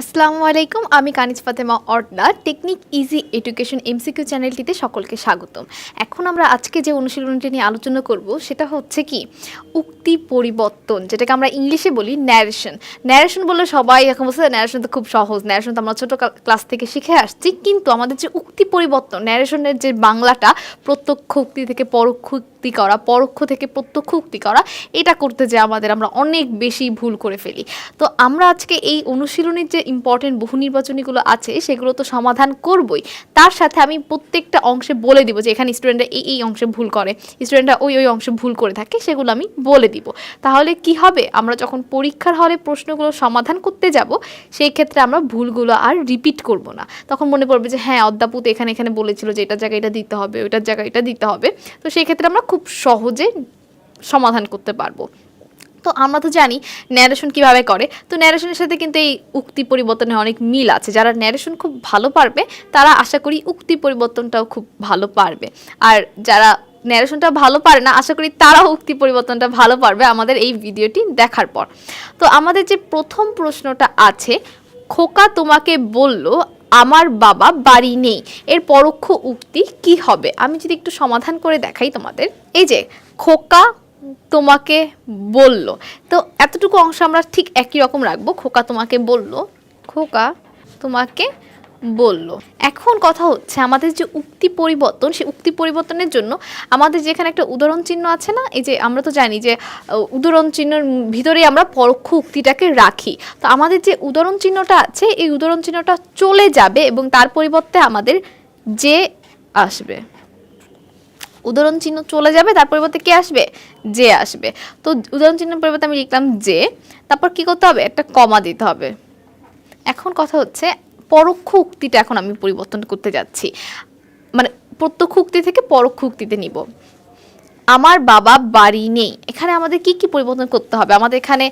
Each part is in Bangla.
আসসালামু আলাইকুম, আমি কানিজ ফাতেমা অর্ডা টেকনিক ইজি এডুকেশন এমসিকিউ চ্যানেলটিতে সকলকে স্বাগতম। এখন আমরা আজকে যে অনুশীলনটি নিয়ে আলোচনা করব, সেটা হচ্ছে কি? উক্তি পরিবর্তন, যেটাকে আমরা ইংলিশে বলি ন্যারেশন ন্যারেশন বললে সবাই এখন বলছে ন্যারেশন তো খুব সহজ ন্যারেশন তো আমরা ছোটো ক্লাস থেকে শিখে আসছি। কিন্তু আমাদের যে উক্তি পরিবর্তন ন্যারেশনের যে বাংলাটা, প্রত্যক্ষ উক্তি থেকে পরোক্ষ উক্তি করা, পরোক্ষ থেকে প্রত্যক্ষ উক্তি করা, এটা করতে যে আমাদের আমরা অনেক বেশি ভুল করে ফেলি। তো আমরা আজকে এই অনুশীলনের যে ইম্পর্টেন্ট বহু নির্বাচনীগুলো আছে, সেগুলো তো সমাধান করবই। তার সাথে আমি প্রত্যেকটা অংশে বলে দিব যে এখানে স্টুডেন্টরা এই এই অংশে ভুল করে স্টুডেন্টরা ওই ওই অংশে ভুল করে থাকে, সেগুলো আমি বলে দিব। তাহলে কি হবে? আমরা যখন পরীক্ষার হলে প্রশ্নগুলো সমাধান করতে যাব, সেই ক্ষেত্রে আমরা ভুলগুলো আর রিপিট করব না। তখন মনে পড়বে যে হ্যাঁ অধ্যাপক এখানে এখানে বলেছিল যে এটার জায়গায় এটা দিতে হবে, ওইটার জায়গায় এটা দিতে হবে। তো সেই ক্ষেত্রে আমরা খুব সহজে সমাধান করতে পারব। তো আমরা তো জানি ন্যারেশন কীভাবে করে। তো ন্যারেশনের সাথে কিন্তু এই উক্তি পরিবর্তনে অনেক মিল আছে। যারা ন্যারেশন খুব ভালো পারবে, তারা আশা করি উক্তি পরিবর্তনটাও খুব ভালো পারবে। আর যারা ন্যারেশনটা ভালো পারে না, আশা করি তারাও উক্তি পরিবর্তনটা ভালো পারবে আমাদের এই ভিডিওটি দেখার পর। তো আমাদের যে প্রথম প্রশ্নটা আছে, খোকা তোমাকে বলল, আমার বাবা বাড়ি নেই, এর পরোক্ষ উক্তি কি হবে? আমি যদি একটু সমাধান করে দেখাই তোমাদের। এই যে, খোকা তোমাকে বলল। তো এতটুকু অংশ আমরা ঠিক একই রকম রাখব। খোকা তোমাকে বলল। খোকা তোমাকে বলল। এখন কথা হচ্ছে আমাদের যে উক্তি পরিবর্তন, সেই উক্তি পরিবর্তনের জন্য আমাদের যেখানে একটা উদাহরণ চিহ্ন আছে না, এই যে আমরা তো জানি যে উদাহরণ চিহ্নের ভিতরেই আমরা পরোক্ষ উক্তিটাকে রাখি। তো আমাদের যে উদাহরণ চিহ্নটা আছে, এই উদাহরণ চিহ্নটা চলে যাবে এবং তার পরিবর্তে আমাদের যে আসবে। উদাহরণ চিহ্ন চলে যাবে, তার পরিবর্তে কে আসবে? যে আসবে। তো উদাহরণ চিহ্ন পরিবর্তে আমি লিখলাম যে, তারপর কি করতে হবে? একটা কমা দিতে হবে। এখন কথা হচ্ছে, পরোক্ষ উক্তিটা এখন আমি পরিবর্তন করতে যাচ্ছি। মানে প্রত্যক্ষ উক্তি থেকে পরোক্ষ উক্তিতে নিব। আমার বাবা বাড়ি নেই। এখানে আমাদের কি কি পরিবর্তন করতে হবে? আমাদের এখানে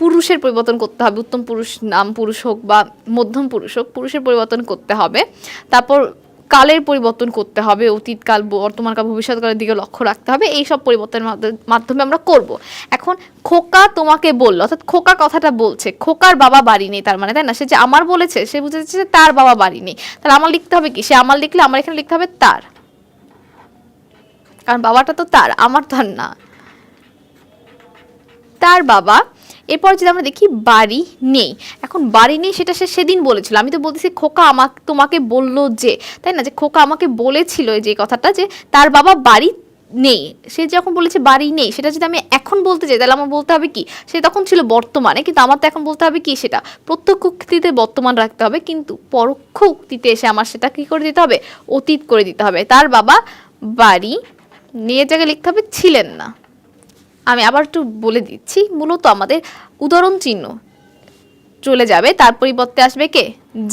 পুরুষের পরিবর্তন করতে হবে। উত্তম পুরুষ, নাম পুরুষ হোক বা মধ্যম পুরুষ হোক, পুরুষের পরিবর্তন করতে হবে। তারপর কালের পরিবর্তন করতে হবে, অতীতকাল, বর্তমানকাল, ভবিষ্যৎকালের দিকে লক্ষ্য রাখতে হবে, এই সব পরিবর্তনের মাধ্যমে- আমরা করব। এখন খোকা তোমাকে বলল, অর্থাৎ খোকা কথাটা বলছে, খোকার বাবা বাড়ি নেই তার মানে তাই না? সে যে আমার বলেছে, সে বুঝেছে যে তার বাবা বাড়ি নেই। তাহলে আমার লিখতে হবে কি? সে আমার লিখলে আমার এখানে লিখতে হবে তার। কারণ বাবাটা তো তার, আমার তো আর না। তার বাবা এরপর যদি আমরা দেখি বাড়ি নেই, এখন বাড়ি নেই সেটা সে সেদিন বলেছিল। আমি তো বলতেছি খোকা আমাকে, তোমাকে বলল যে, তাই না? যে খোকা আমাকে বলেছিল যে কথাটা যে তার বাবা বাড়ি নেই। সে যখন বলেছে বাড়ি নেই, সেটা যদি আমি এখন বলতে চাই, তাহলে আমার বলতে হবে কি? সে তখন ছিল বর্তমানে, কিন্তু আমার তো এখন বলতে হবে কি সেটা? প্রত্যক্ষ উক্তিতে বর্তমান রাখতে হবে, কিন্তু পরোক্ষ উক্তিতে এসে আমার সেটা কি করে দিতে হবে? অতীত করে দিতে হবে। তার বাবা বাড়ি নিয়ে জায়গায় লিখতে হবে ছিলেন না। আমি আবার একটু বলে দিচ্ছি, মূলত আমাদের উদাহরণ চিহ্ন চলে যাবে, তার পরিবর্তে আসবে কে?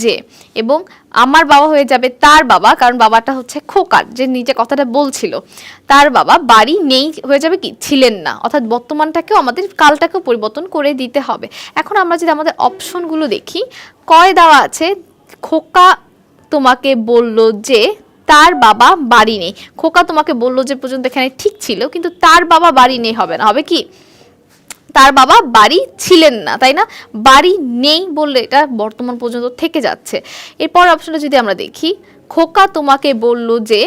যে। এবং আমার বাবা হয়ে যাবে তার বাবা, কারণ বাবাটা হচ্ছে খোকার, যে নিজে কথাটা বলছিল। তার বাবা বাড়ি নেই, হয়ে যাবে কি? ছিলেন না। অর্থাৎ বর্তমানটাকেও আমাদের কালটাকেও পরিবর্তন করে দিতে হবে। এখন আমরা যদি আমাদের অপশনগুলো দেখি, কয় দেওয়া আছে? খোকা তোমাকে বলল যে তার বাবা বাড়ি নেই। খোকা তোমাকে বলল যে পর্যন্ত এখানে ঠিক ছিল, কিন্তু তার বাবা বাড়ি নেই, হবে না। হবে কি? তার বাবা বাড়ি ছিলেন না, তাই না? বাড়ি নেই বললে এটা বর্তমান পর্যন্ত থেকে যাচ্ছে। এরপর অপশনটা যদি আমরা দেখি, খোকা তোমাকে বলল যে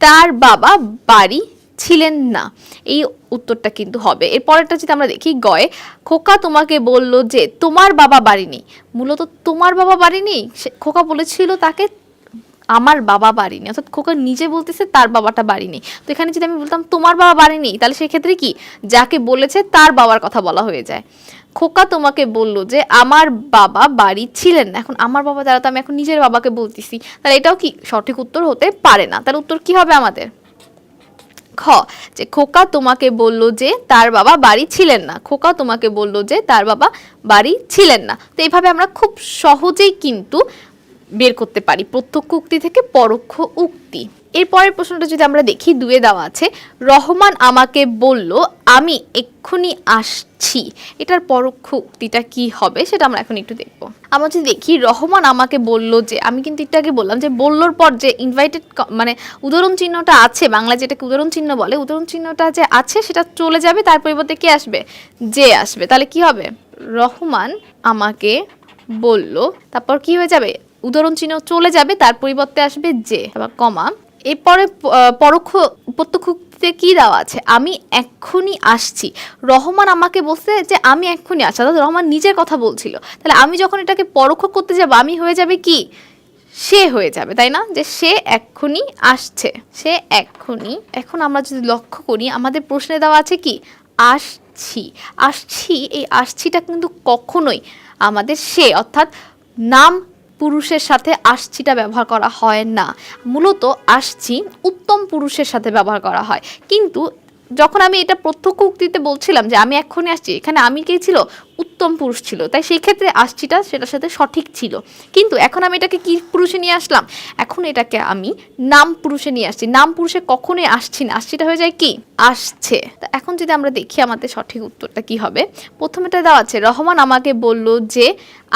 তার বাবা বাড়ি ছিলেন না। এই উত্তরটা কিন্তু হবে। এরপরেরটা যদি আমরা দেখি, গয়ে, খোকা তোমাকে বলল যে তোমার বাবা বাড়ি নেই। মূলত তোমার বাবা বাড়ি নেই? খোকা বলেছিল তাকে আমার বাবা বাড়ি নেই। অর্থাৎ খোকা নিজে বলতেছে, তার বাবাটা বাড়ি নেই। তো এখানে যদি আমি বলতাম, তোমার বাবা বাড়ি নেই, তাহলে সেক্ষেত্রে কি? যাকে বলেছে, তার বাবার কথা বলা হয়ে যায়। খোকা তোমাকে বলল যে, আমার বাবা বাড়ি ছিলেন না। এখন আমার বাবা দ্বারা তো আমি এখন নিজের বাবাকে বলতেছি। তাহলে এটাও কি সঠিক উত্তর হতে পারে না? তাহলে উত্তর কি হবে আমাদের? খ, যে খোকা তোমাকে বলল যে, তার বাবা বাড়ি ছিলেন না। খোকা তোমাকে বলল যে, তার বাবা বাড়ি ছিলেন না। তো এইভাবে আমরা খুব সহজেই কিন্তু বের করতে পারি, প্রত্যক্ষ উক্তি থেকে পরোক্ষ উক্তি। এরপরের প্রশ্নটা যদি আমরা দেখি, দুয়ে দেওয়া আছে, রহমান আমাকে বলল, আমি এক্ষুনি আসছি। এটার পরোক্ষ উক্তিটা কি হবে, সেটা আমরা এখন একটু দেখব। আমরা যদি দেখি, রহমান আমাকে বলল যে, আমি কিন্তু একটু আগে বললাম যে, বললোর পর যে ইনভাইটেড মানে উদাহরণ চিহ্নটা আছে বাংলা যেটাকে উদাহরণ চিহ্ন বলে, উদাহরণ চিহ্নটা যে আছে, সেটা চলে যাবে, তার পরিবর্তে কে আসবে? যে আসবে। তাহলে কি হবে? রহমান আমাকে বলল, তারপর কি হয়ে যাবে? উদাহরণ চিহ্ন চলে যাবে, তার পরিবর্তে আসবে যে আবার কমা। এরপরে পরোক্ষ প্রত্যক্ষ কি দেওয়া আছে? আমি এক্ষুনি আসছি। রহমান আমাকে বলছে যে, আমি এক্ষুনি আসছি। অর্থাৎ রহমান নিজের কথা বলছিল। তাহলে আমি যখন এটাকে পরোক্ষ করতে যাব, আমি হয়ে যাবে কি? সে হয়ে যাবে, তাই না? যে সে এক্ষুনি আসছে। সে এক্ষুনি, এখন আমরা যদি লক্ষ্য করি, আমাদের প্রশ্নে দেওয়া আছে কি? আসছি। আসছি, এই আসছিটা কিন্তু কখনোই আমাদের সে, অর্থাৎ নাম পুরুষের সাথে আসছিটা ব্যবহার করা হয় না। মূলত আসছি উত্তম পুরুষের সাথে ব্যবহার করা হয়। কিন্তু যখন আমি এটা প্রত্যক্ষ উক্তিতে বলছিলাম যে আমি এক্ষুনি আসছি, এখানে আমি কে ছিল? উত্তম পুরুষ ছিল। তাই সেই ক্ষেত্রে আসছিটা সেটার সাথে সঠিক ছিল। কিন্তু এখন আমি এটাকে কি পুরুষে নিয়ে আসলাম? এখন এটাকে আমি নাম পুরুষে নিয়ে আসছি। নাম পুরুষে কখনোই আসছি না। আসছিটা হয়ে যায় কি? আসছে। তা এখন যদি আমরা দেখি আমাদের সঠিক উত্তরটা কি হবে? প্রথমেটা দেওয়া আছে, রহমান আমাকে বলল যে,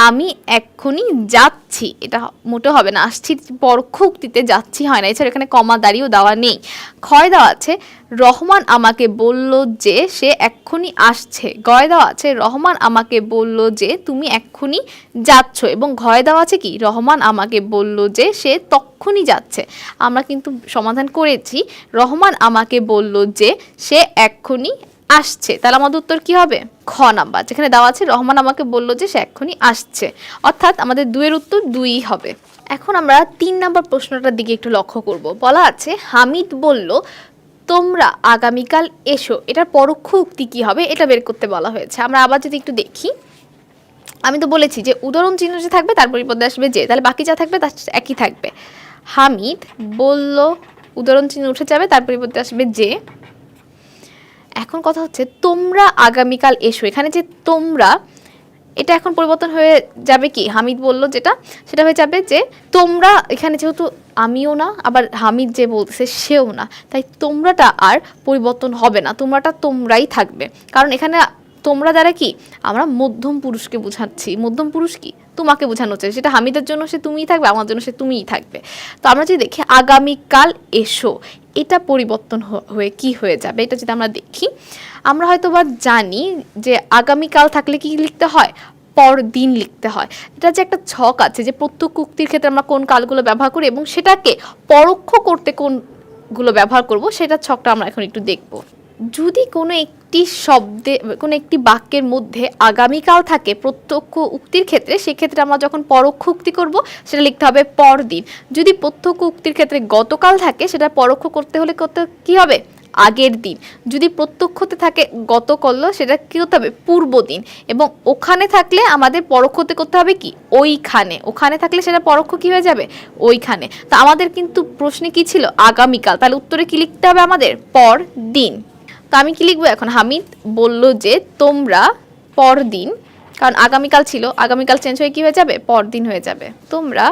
আমি এক্ষুনি যাচ্ছি। এটা মোটেও হবে না। আসছি পরোক্ষ উক্তিতে যাচ্ছি হয় না। এছাড়া এখানে কমা দাঁড়িয়েও দেওয়া নেই। ক্ষয় দেওয়া আছে, রহমান আমাকে বলল যে, সে এক্ষুনি আসছে। গয় দেওয়া আছে, রহমান আমাকে বলল যে, তুমি এক্ষুনি যাচ্ছ। এবং ঘয় দেওয়া আছে কি? রহমান আমাকে বলল যে, সে তক্ষুনি যাচ্ছে। আমরা কিন্তু সমাধান করেছি। রহমান আমাকে বলল যে, সে এক্ষুনি আসছে। তাহলে আমাদের উত্তর কি হবে? খ নাম্বার, যেখানে দেওয়া আছে, রহমান আমাকে বলল যে, সে এক্ষুনি আসছে। অর্থাৎ আমাদের দুয়ের উত্তর দুই হবে। এখন আমরা তিন নাম্বার প্রশ্নটার দিকে একটু লক্ষ্য করব। বলা আছে, হামিদ বলল তোমরা আগামীকাল এসো। এটার পরোক্ষ উক্তি কি হবে, এটা বের করতে বলা হয়েছে। আমরা আবার যদি একটু দেখি, আমি তো বলেছি যে উদাহরণ চিহ্ন যে থাকবে তার পরিবর্তে আসবে যে, তাহলে বাকি যা থাকবে তার একই থাকবে। হামিদ বলল, উদাহরণ চিহ্ন উঠে যাবে তার পরিবর্তে আসবে যে, এখন কথা হচ্ছে তোমরা আগামীকাল এসো। এখানে যে তোমরা এটা এখন পরিবর্তন হয়ে যাবে কি? হামিদ বলল যেটা, সেটা হয়ে যাবে যে তোমরা এখানে যেহেতু আমিও না, আবার হামিদ যে বলছে সেও না, তাই তোমরাটা আর পরিবর্তন হবে না, তোমরাটা তোমরাই থাকবে। কারণ এখানে তোমরা দ্বারা কি? আমরা মধ্যম পুরুষকে বোঝাচ্ছি। মধ্যম পুরুষ কি? তোমাকে বোঝানো হচ্ছে সেটা হামিদের জন্য সে তুমিই থাকবে, আমার জন্য সে তুমিই থাকবে। তো আমরা যদি দেখি আগামীকাল এসো, এটা পরিবর্তন হয়ে কি হয়ে যাবে, এটা যদি আমরা দেখি, আমরা হয়তো বা জানি যে আগামীকাল থাকলে কি লিখতে হয়? পর দিন লিখতে হয়। এটা যে একটা ছক আছে যে প্রত্যক্ষ উক্তির ক্ষেত্রে আমরা কোন কালগুলো ব্যবহার করি এবং সেটাকে পরোক্ষ করতে কোনগুলো ব্যবহার করব, সেটা ছকটা আমরা এখন একটু দেখব। যদি কোনো একটি শব্দে, কোনো একটি বাক্যের মধ্যে আগামীকাল থাকে প্রত্যক্ষ উক্তির ক্ষেত্রে, সেক্ষেত্রে আমরা যখন পরোক্ষ উক্তি করব, সেটা লিখতে হবে পরদিন। যদি প্রত্যক্ষ উক্তির ক্ষেত্রে গতকাল থাকে, সেটা পরোক্ষ করতে হলে করতে কি হবে? আগের দিন। যদি প্রত্যক্ষতে থাকে গতকল্য, সেটা কী হতে হবে? পূর্ব দিন এবং ওখানে থাকলে আমাদের পরোক্ষতে করতে হবে কি? ওইখানে। ওখানে থাকলে সেটা পরোক্ষ কী হয়ে যাবে? ওইখানে। তো আমাদের কিন্তু প্রশ্নে কি ছিল? আগামীকাল। তাহলে উত্তরে কী লিখতে হবে আমাদের? পর দিন তো আমি কি লিখব এখন? হামিদ বলল যে, তোমরা পরদিন কারণ আগামীকাল ছিল, আগামীকাল চেঞ্জ হয়ে কি হয়ে যাবে? পরদিন হয়ে যাবে। তোমরা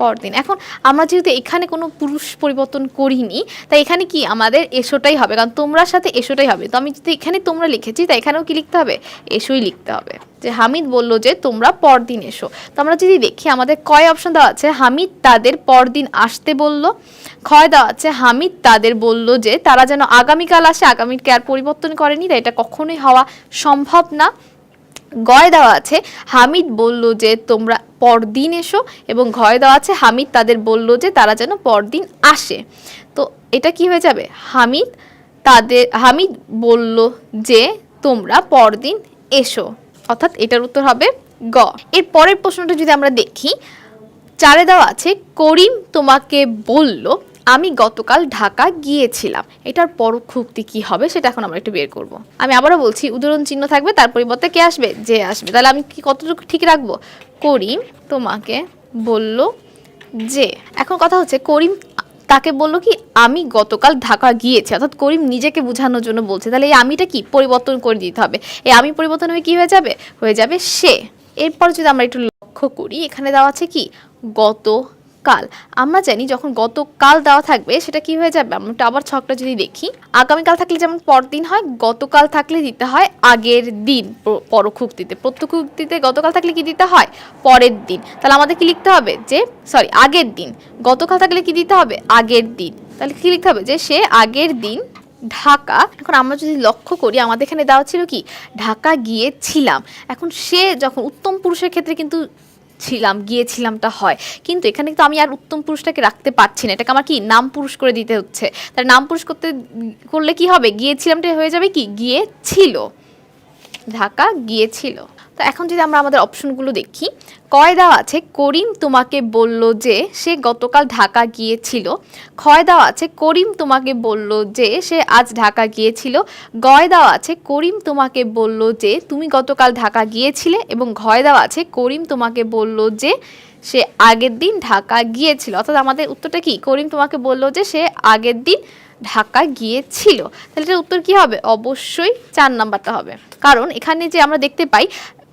পরদিন। এখন আমরা যেহেতু এখানে কোনো পুরুষ পরিবর্তন করিনি, তাই এখানে কি আমাদের এসোটাই হবে? কারণ তোমরার সাথে এসোটাই হবে। তো আমি যদি এখানে তোমরা লিখেছি, তাই এখানেও কি লিখতে হবে? এসোই লিখতে হবে। যে হামিদ বলল যে, তোমরা পরদিন এসো। তো আমরা যদি দেখি, আমাদের কয় অপশন দেওয়া আছে? হামিদ তাদের পরদিন আসতে বলল। ক্ষয় দেওয়া আছে। হামিদ তাদের বলল যে, তারা যেন আগামীকাল আসে আগামীকে আর পরিবর্তন করেনি? তাই এটা কখনোই হওয়া সম্ভব না। গয় দেওয়া আছে। হামিদ বলল যে, তোমরা পরদিন এসো এবং ঘয় দেওয়া আছে। হামিদ তাদের বলল যে, তারা যেন পরদিন আসে। তো এটা কি হয়ে যাবে? হামিদ তাদের, হামিদ বলল যে, তোমরা পরদিন এসো। অর্থাৎ এটার উত্তর হবে গ। এর পরের প্রশ্নটা যদি আমরা দেখি, চারে দেওয়া আছে, করিম তোমাকে বলল আমি গতকাল ঢাকা গিয়েছিলাম। এটার পরোক্ষ উক্তি কি হবে সেটা এখন আমরা একটু বের করব। আমি আবারও বলছি, উদাহরণ চিহ্ন থাকবে, তার পরিবর্তে কে আসবে? যে আসবে। তাহলে আমি কি কতটুকু ঠিক রাখব? করিম তোমাকে বলল যে, এখন কথা হচ্ছে, করিম তাকে বলল কি, আমি গতকাল ঢাকা গিয়েছি। অর্থাৎ করিম নিজেকে বোঝানোর জন্য বলছে। তাহলে এই আমিটা কি? পরিবর্তন করে দিতে হবে। এই আমি পরিবর্তন হয়ে কি হয়ে যাবে? হয়ে যাবে সে। এরপর যদি আমরা একটু লক্ষ্য করি, এখানে দেওয়া আছে কি? গতকাল। আমরা জানি যখন গতকাল দেওয়া থাকবে, সেটা কি হয়ে যাবে? আমরা আবার ছকটা যদি দেখি। আগামীকাল থাকলে যেমন পরদিন হয়, গতকাল থাকলে দিতে হয় আগের দিন প- পরোক্ষ উক্তিতে প্রত্যক্ষ উক্তিতে গতকাল থাকলে কি দিতে হয়? পরের দিন। তাহলে আমাদের কি লিখতে হবে? যে সরি আগের দিন। গতকাল থাকলে কি দিতে হবে? আগের দিন। তাহলে কি লিখতে হবে? যে, সে আগের দিন ঢাকা, এখন আমরা যদি লক্ষ্য করি, আমাদের এখানে দেওয়া ছিল কি? ঢাকা গিয়েছিলাম। এখন সে যখন উত্তম পুরুষের ক্ষেত্রে কিন্তু ছিলাম গিয়েছিলামটা হয়। কিন্তু এখানে তো আমি আর উত্তম পুরুষটাকে রাখতে পারছি না। এটাকে আমার কি নাম পুরুষ করে দিতে হচ্ছে। তার নাম পুরুষ করতে, করলে কি হবে? গিয়েছিলামটা হয়ে যাবে কি? গিয়েছিল। ঢাকা গিয়েছিল। তো এখন যদি আমরা আমাদের অপশনগুলো দেখি কয় দেওয়া আছে, করিম তোমাকে বলল যে সে গতকাল ঢাকা গিয়েছিল। ক্ষয় দেওয়া আছে, করিম তোমাকে বলল যে সে আজ ঢাকা গিয়েছিল। গয় দেওয়া আছে, করিম তোমাকে বলল যে তুমি গতকাল ঢাকা গিয়েছিলে। এবং ঘয় দেওয়া আছে, করিম তোমাকে বলল যে সে আগের দিন ঢাকা গিয়েছিল। অর্থাৎ আমাদের উত্তরটা কি? করিম তোমাকে বলল যে সে আগের দিন ঢাকা গিয়েছিল। তাহলে এটার উত্তর কি হবে? অবশ্যই চার নাম্বারটা হবে। কারণ এখানে যে আমরা দেখতে পাই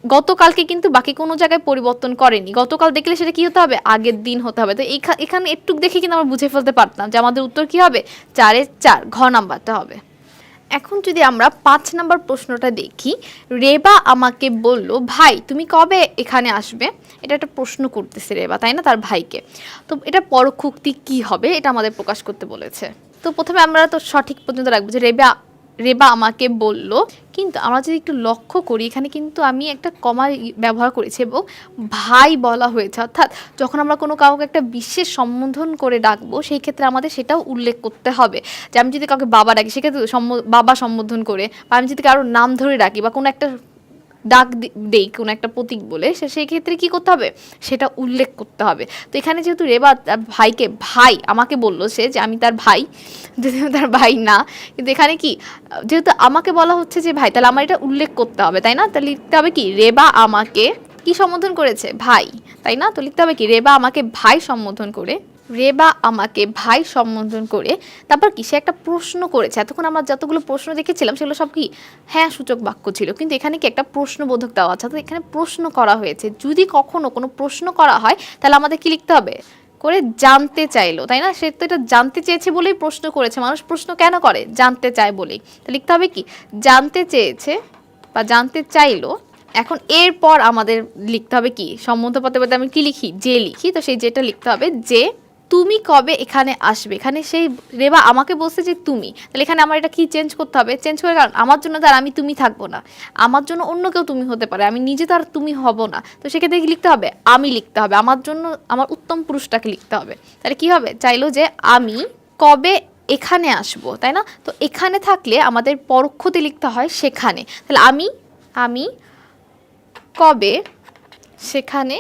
গতকালকে কিন্তু বাকি কোনো জায়গায় পরিবর্তন করেনি। গতকাল দেখলে সেটা কি হতে হবে? আগের দিন হতে হবে। তো এখানে একটু দেখে কিন্তু আমরা বুঝে ফেলতে পারতাম যে আমাদের উত্তর কি হবে? চারের চার, ঘ নাম্বারটা হবে। এখন যদি আমরা পাঁচ নাম্বার প্রশ্নটা দেখি, রেবা আমাকে বলল, ভাই, তুমি কবে এখানে আসবে? এটা একটা প্রশ্ন করতেছে রেবা, তাই না? তার ভাইকে। তো এটা পরোক্ষুক্তি কি হবে? এটা আমাদের প্রকাশ করতে বলেছে। তো প্রথমে আমরা তো সঠিক পর্যন্ত রাখব যে রেবা রেবা আমাকে বলল, কিন্তু আমরা যদি একটু লক্ষ্য করি, এখানে কিন্তু আমি একটা কমা ব্যবহার করেছি এবং ভাই বলা হয়েছে। অর্থাৎ যখন আমরা কোনো কাউকে একটা বিশেষ সম্বোধন করে ডাকবো, সেই ক্ষেত্রে আমাদের সেটাও উল্লেখ করতে হবে। যে আমি যদি কাউকে বাবা ডাকি, সেক্ষেত্রে বাবা সম্বোধন করে, বা আমি যদি কারোর নাম ধরে ডাকি, বা কোনো একটা ডাক দেই, কোনো একটা প্রতীক বলে, সে সেই ক্ষেত্রে কি করতে হবে? সেটা উল্লেখ করতে হবে। তো এখানে যেহেতু রেবা তার ভাইকে, ভাই আমাকে বলল সে যে আমি তার ভাই যদিও তার ভাই না, কিন্তু এখানে কি, যেহেতু আমাকে বলা হচ্ছে যে ভাই, তাহলে আমার এটা উল্লেখ করতে হবে, তাই না? তাহলে লিখতে হবে কি, রেবা আমাকে কি সম্বোধন করেছে? ভাই, তাই না? তো লিখতে হবে কি, রেবা আমাকে ভাই সম্বোধন করে রেবা আমাকে ভাই সম্বোধন করে, তারপর কি সে একটা প্রশ্ন করেছে। এতক্ষণ আমরা যতগুলো প্রশ্ন দেখেছিলাম, সেগুলো সব কি হ্যাঁ সূচক বাক্য ছিল। কিন্তু এখানে কি একটা প্রশ্নবোধক দেওয়া আছে? অর্থাৎ এখানে প্রশ্ন করা হয়েছে। যদি কখনো কোনো প্রশ্ন করা হয়, তাহলে আমাদের কি লিখতে হবে? করে জানতে চাইলো, তাই না? সে তো এটা জানতে চেয়েছে বলেই প্রশ্ন করেছে। মানুষ প্রশ্ন কেন করে? জানতে চায় বলেই। তো লিখতে হবে কি? জানতে চেয়েছে বা জানতে চাইলো, এখন এরপর আমাদের লিখতে হবে কি? সম্বন্ধ পদে আমি কি লিখি? যে লিখি, তো সেই যেটা লিখতে হবে যে তুমি কবে এখানে আসবে? এখানে সেই রেবা আমাকে বলছে যে তুমি। তাহলে এখানে আমার এটা কি চেঞ্জ করতে হবে? চেঞ্জ করে কারণ আমার জন্য তার আমি তুমি থাকব না। আমার জন্য অন্য কেউ তুমি হতে পারে। আমি নিজে তার তুমি হব না। তো সেক্ষেত্রে কি লিখতে হবে? আমি লিখতে হবে। আমার জন্য আমার উত্তম পুরুষটাকে লিখতে হবে। তাহলে কি হবে? চাইলো যে আমি কবে এখানে আসব, তাই না? তো এখানে থাকলে আমাদের পরোক্ষতে লিখতে হয় সেখানে। তাহলে আমি আমি কবে সেখানে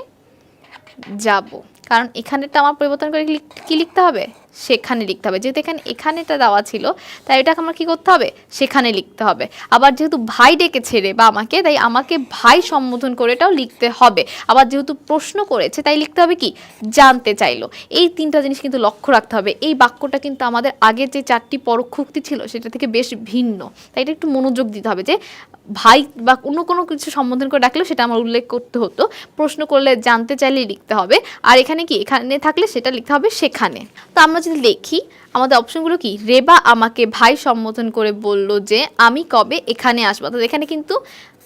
যাব? কারণ এখানেটা আমার পরিবর্তন করে কি লিখতে হবে? সেখানে লিখতে হবে। যেহেতু এখানে, এখানেটা দেওয়া ছিল, তাই এটাকে আমার কি করতে হবে? সেখানে লিখতে হবে। আবার যেহেতু ভাই ডেকেছে রে বা আমাকে, তাই আমাকে ভাই সম্বোধন করে এটাও লিখতে হবে। আবার যেহেতু প্রশ্ন করেছে, তাই লিখতে হবে কি? জানতে চাইলো। এই তিনটা জিনিস কিন্তু লক্ষ্য রাখতে হবে। এই বাক্যটা কিন্তু আমাদের আগের যে চারটি পরোক্ষুক্তি ছিল, সেটা থেকে বেশ ভিন্ন। তাই এটা একটু মনোযোগ দিতে হবে যে, ভাই বা অন্য কোনো কিছু সম্বোধন করে ডাকলেও সেটা আমার উল্লেখ করতে হতো। প্রশ্ন করলে জানতে চাইলে লিখতে হবে। আর এখানে কি? এখানে থাকলে সেটা লিখতে হবে সেখানে। তো আমরা যদি লিখি আমাদের অপশনগুলো কি? রেবা আমাকে ভাই সম্বোধন করে বলল যে, আমি কবে এখানে আসব? তো এখানে কিন্তু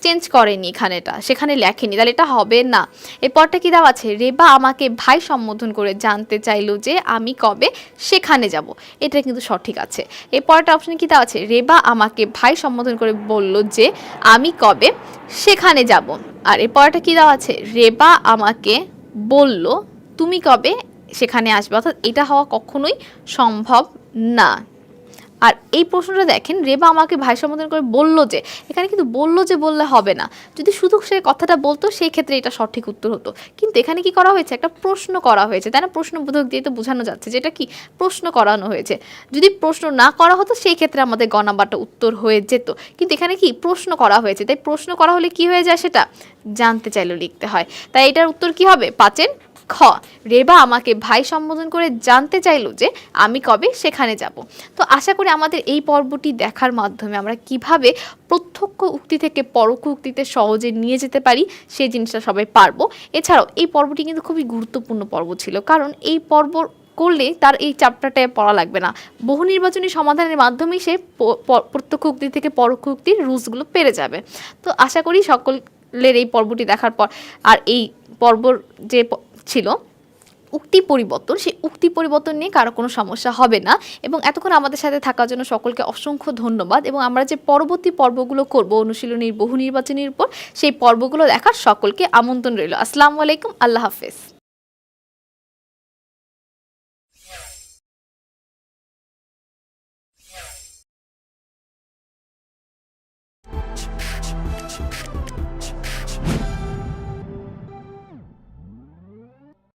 চেঞ্জ করেনি এখানেটা, সেখানে লেখেনি। তাহলে এটা হবে না। এরপরটা কি দেওয়া আছে? রেবা আমাকে ভাই সম্বোধন করে জানতে চাইলো যে, আমি কবে সেখানে যাব? এটা কিন্তু সঠিক আছে। এরপরটা অপশনে কি দেওয়া আছে? রেবা আমাকে ভাই সম্বোধন করে বলল যে, আমি কবে সেখানে যাব? আর এরপরটা কি দেওয়া আছে? রেবা আমাকে বলল, তুমি কবে সেখানে আসবে। অর্থাৎ এটা হওয়া কখনোই সম্ভব না। আর এই প্রশ্নটা দেখেন, রেবা আমাকে ভাই সম্বোধন করে বলল যে, এখানে কিন্তু বলল যে বললে হবে না। যদি শুধু সে কথাটা বলতো সেই ক্ষেত্রে এটা সঠিক উত্তর হতো। কিন্তু এখানে কি করা হয়েছে? একটা প্রশ্ন করা হয়েছে। তাই না? প্রশ্নবোধক দিয়ে তো বোঝানো যাচ্ছে যেটা কি? প্রশ্ন করানো হয়েছে। যদি প্রশ্ন না করা হতো সেই ক্ষেত্রে আমাদের গ নাম্বারটা উত্তর হয়ে যেত। কিন্তু এখানে কি? প্রশ্ন করা হয়েছে। তাই প্রশ্ন করা হলে কি হয়ে যায় সেটা জানতে চাইলে লিখতে হয়। তাই এটার উত্তর কি হবে? পাঁচের খ। রেবা আমাকে ভাই সম্বোধন করে জানতে চাইলো যে আমি কবে সেখানে যাব। তো আশা করি আমাদের এই পর্বটি দেখার মাধ্যমে আমরা কীভাবে প্রত্যক্ষ উক্তি থেকে পরোক্ষ উক্তিতে সহজে নিয়ে যেতে পারি সেই জিনিসটা সবাই পারব। এছাড়াও এই পর্বটি কিন্তু খুবই গুরুত্বপূর্ণ পর্ব ছিল, কারণ এই পর্ব করলে তার এই চ্যাপ্টারটায় পড়া লাগবে না। বহু নির্বাচনী সমাধানের মাধ্যমেই সে প্রত্যক্ষ উক্তি থেকে পরোক্ষ উক্তির রুলসগুলো পেরে যাবে। তো আশা করি সকলের এই পর্বটি দেখার পর, আর এই পর্বর যে ছিল, উক্তি পরিবর্তন, সেই উক্তি পরিবর্তন নিয়ে কারও কোনো সমস্যা হবে না। এবং এতক্ষণ আমাদের সাথে থাকার জন্য সকলকে অসংখ্য ধন্যবাদ। এবং আমরা যে পরবর্তী পর্বগুলো করব, অনুশীলনীর, বহু নির্বাচনের উপর, সেই পর্বগুলো দেখার সকলকে আমন্ত্রণ রইল। আসসালামু আলাইকুম, আল্লাহ হাফেজ।